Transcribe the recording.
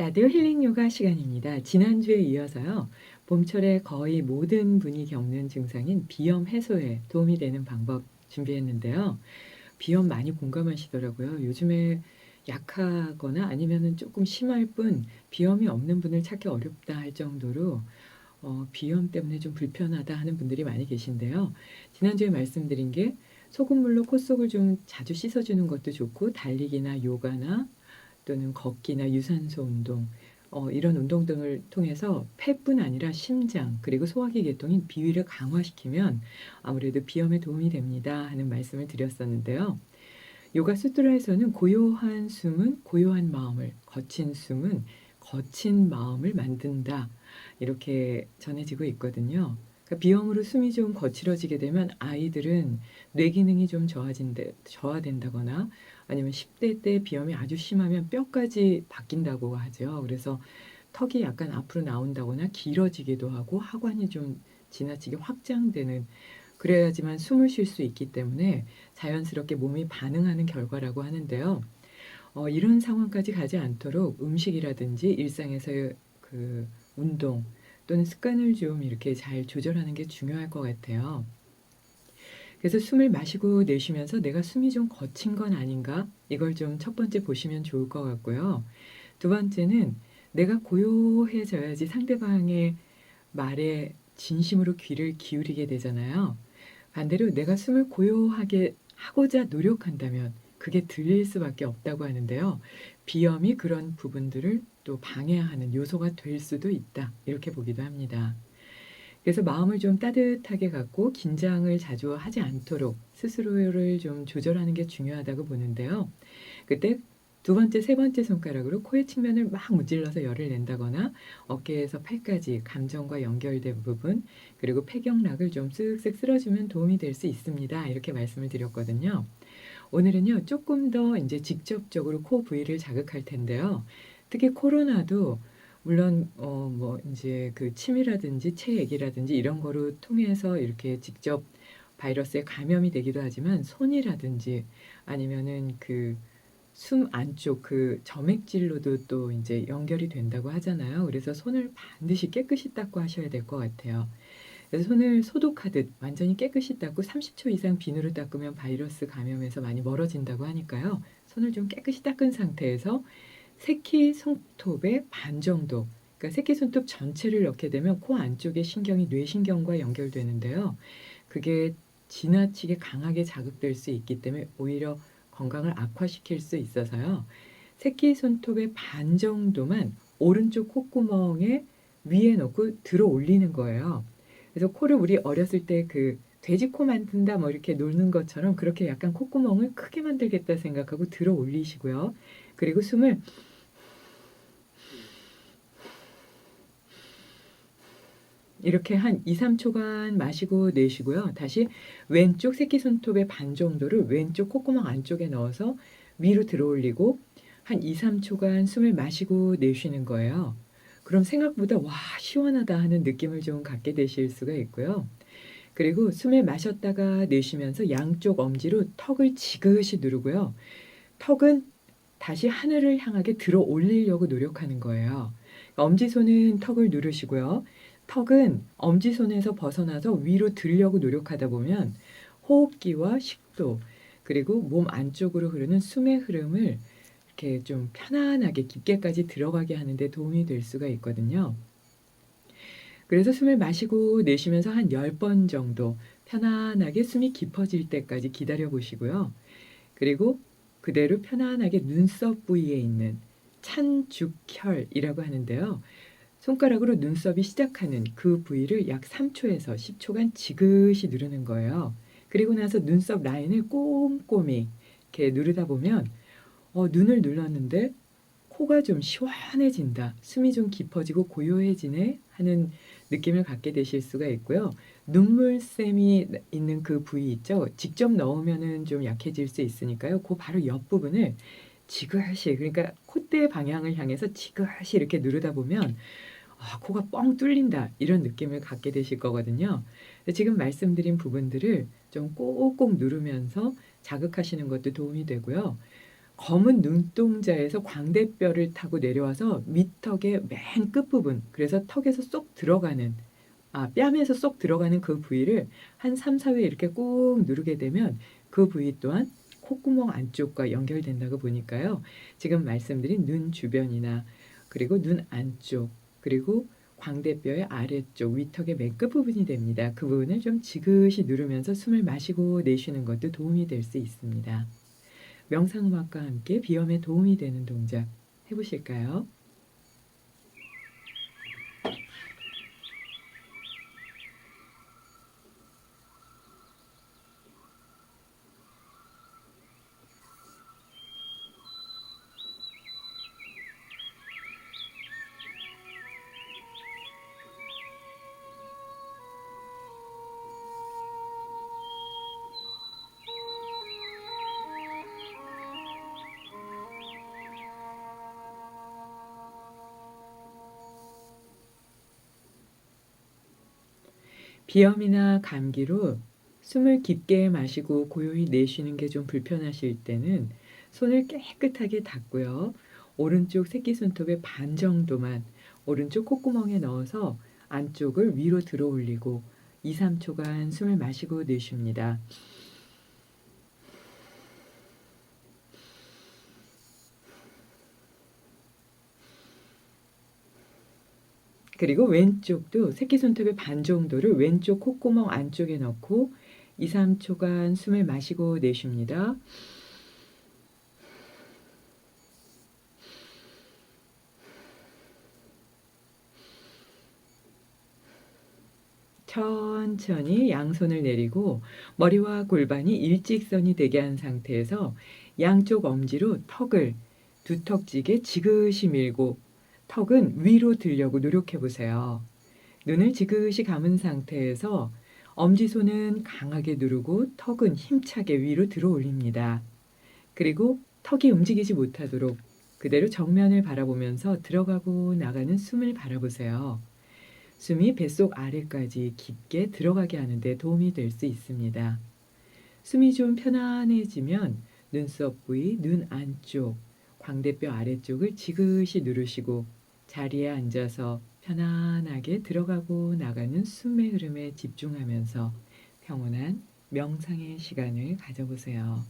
라디오 힐링 요가 시간입니다. 지난주에 이어서요. 봄철에 거의 모든 분이 겪는 증상인 비염 해소에 도움이 되는 방법 준비했는데요. 비염 많이 공감하시더라고요. 요즘에 약하거나 아니면은 조금 심할 뿐 비염이 없는 분을 찾기 어렵다 할 정도로 어, 비염 때문에 좀 불편하다 하는 분들이 많이 계신데요. 지난주에 말씀드린 게 소금물로 코 속을 좀 자주 씻어주는 것도 좋고 달리기나 요가나 또는 걷기나 유산소 운동 어, 이런 운동 등을 통해서 폐뿐 아니라 심장 그리고 소화기 계통인 비위를 강화시키면 아무래도 비염에 도움이 됩니다 하는 말씀을 드렸었는데요. 요가 수트라에서는 고요한 숨은 고요한 마음을, 거친 숨은 거친 마음을 만든다. 이렇게 전해지고 있거든요. 그러니까 비염으로 숨이 좀 거칠어지게 되면 아이들은 뇌 기능이 좀 저하진데, 저하된다거나 아니면 10대 때 비염이 아주 심하면 뼈까지 바뀐다고 하죠. 그래서 턱이 약간 앞으로 나온다거나 길어지기도 하고 하관이 좀 지나치게 확장되는 그래야지만 숨을 쉴 수 있기 때문에 자연스럽게 몸이 반응하는 결과라고 하는데요. 어, 이런 상황까지 가지 않도록 음식이라든지 일상에서의 그 운동 또는 습관을 좀 이렇게 잘 조절하는 게 중요할 것 같아요. 그래서 숨을 마시고 내쉬면서 내가 숨이 좀 거친 건 아닌가? 이걸 좀 첫 번째 보시면 좋을 것 같고요. 두 번째는 내가 고요해져야지 상대방의 말에 진심으로 귀를 기울이게 되잖아요. 반대로 내가 숨을 고요하게 하고자 노력한다면 그게 들릴 수밖에 없다고 하는데요. 비염이 그런 부분들을 또 방해하는 요소가 될 수도 있다. 이렇게 보기도 합니다. 그래서 마음을 좀 따뜻하게 갖고 긴장을 자주 하지 않도록 스스로를 좀 조절하는 게 중요하다고 보는데요. 그때 두 번째, 세 번째 손가락으로 코의 측면을 막 문질러서 열을 낸다거나 어깨에서 팔까지 감정과 연결된 부분 그리고 폐경락을 좀 쓱쓱 쓸어주면 도움이 될 수 있습니다. 이렇게 말씀을 드렸거든요. 오늘은요 조금 더 이제 직접적으로 코 부위를 자극할 텐데요. 특히 코로나도 물론 어 뭐 이제 그 침이라든지 체액이라든지 이런 거로 통해서 이렇게 직접 바이러스에 감염이 되기도 하지만 손이라든지 아니면은 그 숨 안쪽 그 점액질로도 또 이제 연결이 된다고 하잖아요. 그래서 손을 반드시 깨끗이 닦고 하셔야 될 것 같아요. 손을 소독하듯 완전히 깨끗이 닦고 30초 이상 비누로 닦으면 바이러스 감염에서 많이 멀어진다고 하니까요. 손을 좀 깨끗이 닦은 상태에서 새끼 손톱의 반 정도, 그러니까 새끼 손톱 전체를 넣게 되면 코 안쪽의 신경이 뇌신경과 연결되는데요. 그게 지나치게 강하게 자극될 수 있기 때문에 오히려 건강을 악화시킬 수 있어서요. 새끼 손톱의 반 정도만 오른쪽 콧구멍에 위에 넣고 들어 올리는 거예요. 그래서 코를 우리 어렸을 때 그 돼지코 만든다 뭐 이렇게 놓는 것처럼 그렇게 약간 콧구멍을 크게 만들겠다 생각하고 들어 올리시고요. 그리고 숨을 이렇게 한 2, 3초간 마시고 내쉬고요. 다시 왼쪽 새끼손톱의 반 정도를 왼쪽 콧구멍 안쪽에 넣어서 위로 들어 올리고 한 2, 3초간 숨을 마시고 내쉬는 거예요. 그럼 생각보다 와, 시원하다 하는 느낌을 좀 갖게 되실 수가 있고요. 그리고 숨을 마셨다가 내쉬면서 양쪽 엄지로 턱을 지그시 누르고요. 턱은 다시 하늘을 향하게 들어 올리려고 노력하는 거예요. 엄지손은 턱을 누르시고요. 턱은 엄지손에서 벗어나서 위로 들려고 노력하다 보면 호흡기와 식도 그리고 몸 안쪽으로 흐르는 숨의 흐름을 이렇게 좀 편안하게 깊게까지 들어가게 하는데 도움이 될 수가 있거든요. 그래서 숨을 마시고 내쉬면서 한 10번 정도 편안하게 숨이 깊어질 때까지 기다려 보시고요. 그리고 그대로 편안하게 눈썹 부위에 있는 찬죽혈이라고 하는데요. 손가락으로 눈썹이 시작하는 그 부위를 약 3초에서 10초간 지그시 누르는 거예요. 그리고 나서 눈썹 라인을 꼼꼼히 이렇게 누르다 보면 어, 눈을 눌렀는데 코가 좀 시원해진다. 숨이 좀 깊어지고 고요해지네 하는 느낌을 갖게 되실 수가 있고요. 눈물샘이 있는 그 부위 있죠. 직접 넣으면은 좀 약해질 수 있으니까요. 그 바로 옆 부분을 지그시 그러니까 콧대 방향을 향해서 지그시 이렇게 누르다 보면 아, 코가 뻥 뚫린다 이런 느낌을 갖게 되실 거거든요. 지금 말씀드린 부분들을 좀 꼭꼭 누르면서 자극하시는 것도 도움이 되고요. 검은 눈동자에서 광대뼈를 타고 내려와서 밑턱의 맨 끝부분, 그래서 턱에서 쏙 들어가는, 아, 뺨에서 쏙 들어가는 그 부위를 한 3, 4회 이렇게 꾹 누르게 되면 그 부위 또한 콧구멍 안쪽과 연결된다고 보니까요. 지금 말씀드린 눈 주변이나 그리고 눈 안쪽, 그리고 광대뼈의 아래쪽, 위턱의 맨 끝부분이 됩니다. 그 부분을 좀 지그시 누르면서 숨을 마시고 내쉬는 것도 도움이 될 수 있습니다. 명상음악과 함께 비염에 도움이 되는 동작 해보실까요? 비염이나 감기로 숨을 깊게 마시고 고요히 내쉬는 게 좀 불편하실 때는 손을 깨끗하게 닦고요. 오른쪽 새끼손톱의 반 정도만 오른쪽 콧구멍에 넣어서 안쪽을 위로 들어 올리고 2, 3초간 숨을 마시고 내쉽니다. 그리고 왼쪽도 새끼손톱의 반 정도를 왼쪽 콧구멍 안쪽에 넣고 2, 3초간 숨을 마시고 내쉽니다. 천천히 양손을 내리고 머리와 골반이 일직선이 되게 한 상태에서 양쪽 엄지로 턱을 두 턱지게 지그시 밀고 턱은 위로 들려고 노력해 보세요. 눈을 지그시 감은 상태에서 엄지손은 강하게 누르고 턱은 힘차게 위로 들어 올립니다. 그리고 턱이 움직이지 못하도록 그대로 정면을 바라보면서 들어가고 나가는 숨을 바라보세요. 숨이 뱃속 아래까지 깊게 들어가게 하는데 도움이 될 수 있습니다. 숨이 좀 편안해지면 눈썹 부위, 눈 안쪽, 광대뼈 아래쪽을 지그시 누르시고 자리에 앉아서 편안하게 들어가고 나가는 숨의 흐름에 집중하면서 평온한 명상의 시간을 가져보세요.